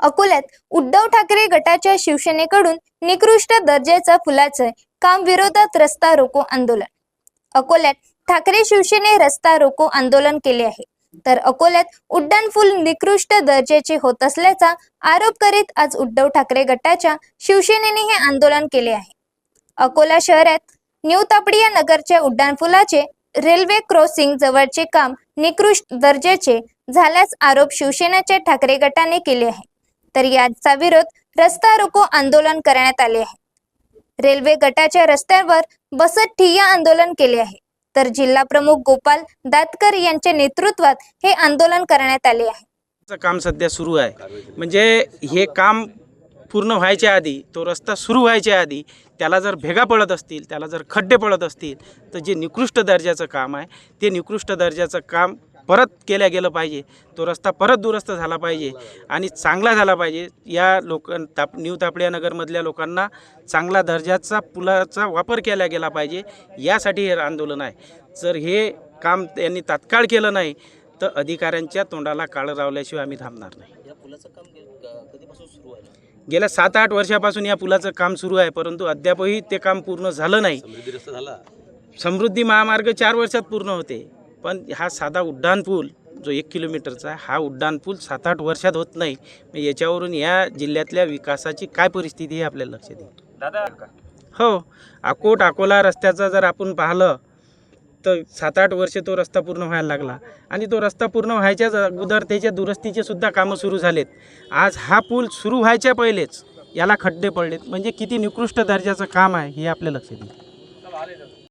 अकोल्यात उद्धव ठाकरे गटाच्या शिवसेनेकडून निकृष्ट दर्जाचा फुलाचं काम विरोधात रस्ता रोको आंदोलन. अकोल्यात ठाकरे शिवसेने रस्ता रोको आंदोलन केले आहे. तर अकोल्यात उड्डाण फुल निकृष्ट दर्जाचे होत असल्याचा आरोप करीत आज उद्धव ठाकरे गटाच्या शिवसेनेने हे आंदोलन केले आहे. अकोला शहरात न्यू तापडिया नगरच्या उड्डाणपुलाचे रेल्वे क्रॉसिंग जवळचे काम निकृष्ट दर्जाचे झाल्यास आरोप शिवसेनेच्या ठाकरे गटाने केले आहे. तर याचा विरोध रस्ता रोको आंदोलन करण्यात आले आहे. रेल्वे गटाच्या रस्त्यावर बसत ठिय्या आंदोलन केले आहे. तर जिल्हा प्रमुख गोपाल दातकर यांच्या नेतृत्वात हे आंदोलन करण्यात आले आहे. काम सध्या सुरू आहे. म्हणजे हे काम पूर्ण व्हायच्या आधी तो रस्ता सुरू व्हायच्या आधी त्याला जर भेगा पडत असतील त्याला जर खड्डे पडत असतील तर जे निकृष्ट दर्जाचं काम आहे ते निकृष्ट दर्जाचं काम परत केल्या गेलं पाहिजे. तो रस्ता परत दुरुस्त झाला पाहिजे आणि चांगला झाला पाहिजे. या लोक ताप न्यू तापडिया नगरमधल्या लोकांना चांगला दर्जाचा पुलाचा वापर केला गेला पाहिजे. यासाठी हे आंदोलन आहे. जर हे काम त्यांनी तात्काळ केलं नाही तर अधिकाऱ्यांच्या तोंडाला काळं रावल्याशिवाय आम्ही थांबणार नाही. या पुलाचं काम गे- क- कधीपासून सुरू आहे? गेल्या सात आठ वर्षापासून या पुलाचं काम सुरू आहे परंतु अद्यापही ते काम पूर्ण झालं नाही. समृद्धी रस्ता झाला. समृद्धी महामार्ग चार वर्षात पूर्ण होते. पण हा साधा उड्डाण पूल जो एक किलोमीटरचा हा उड्डाण पूल सात आठ वर्षात होत नाही. मग याच्यावरून या जिल्ह्यातल्या विकासाची काय परिस्थिती आहे आपल्याला लक्षात येईल. दादा हो अकोट अकोला रस्त्याचा जर आपण पाहिलं तर सात आठ वर्षे तो रस्ता पूर्ण व्हायला लागला. आणि तो रस्ता पूर्ण व्हायच्याच अगोदर त्याच्या दुरुस्तीचे सुद्धा कामं सुरू झालेत. आज हा पूल सुरू व्हायच्या पहिलेच याला खड्डे पडलेत. म्हणजे किती निकृष्ट दर्जाचं काम आहे हे आपल्या लक्षात येईल.